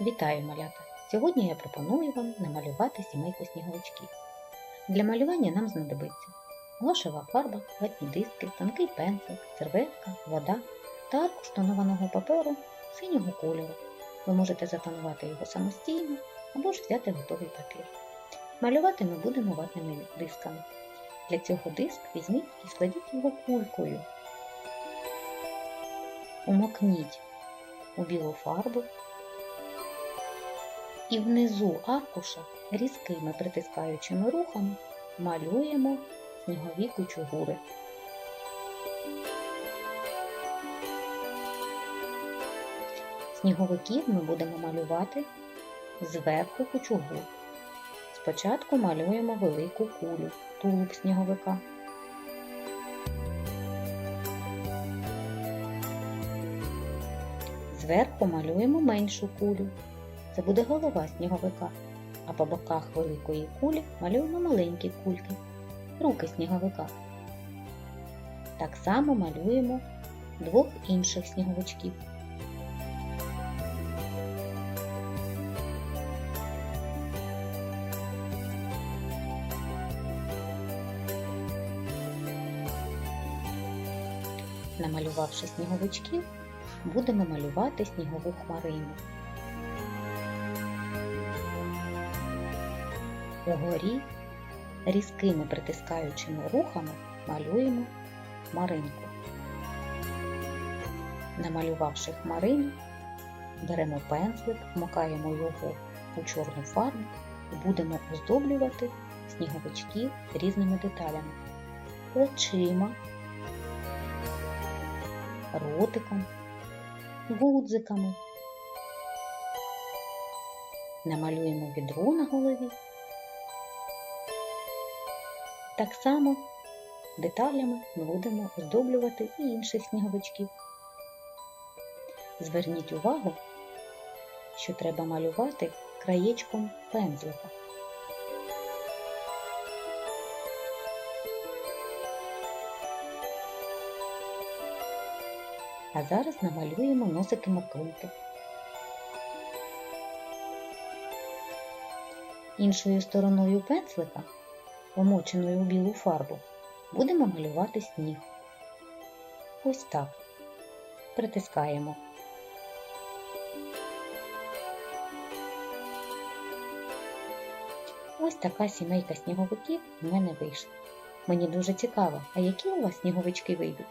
Вітаю, малята! Сьогодні я пропоную вам намалювати сімейку сніговичків. Для малювання нам знадобиться гуашева фарба, ватні диски, тонкий пензлик, серветка, вода та аркуш тонованого паперу синього кольору. Ви можете затонувати його самостійно або ж взяти готовий папір. Малювати ми будемо ватними дисками. Для цього диск візьміть і складіть його кулькою. Умокніть у білу фарбу і внизу аркуша різкими притискаючими рухами малюємо снігові кучугури. Сніговиків ми будемо малювати зверху кучугур. Спочатку малюємо велику кулю, тулуб сніговика. Зверху малюємо меншу кулю. Це буде голова сніговика, а по боках великої кулі малюємо маленькі кульки, руки сніговика. Так само малюємо двох інших сніговичків. Намалювавши сніговичків, будемо малювати снігову хмарину. Угорі різкими притискаючими рухами малюємо хмаринку. Намалювавши хмарину, беремо пензлик, вмикаємо його у чорну фарбу і будемо оздоблювати сніговичків різними деталями. Очима, ротиком, гудзиками. Намалюємо відро на голові. Так само деталями ми будемо оздоблювати і інших сніговичків. Зверніть увагу, що треба малювати краєчком пензлика. А зараз намалюємо носики мотунки. Іншою стороною пензлика, помоченою у білу фарбу, будемо малювати сніг. Ось так. Притискаємо. Ось така сімейка сніговиків в мене вийшла. Мені дуже цікаво, а які у вас сніговички вийдуть?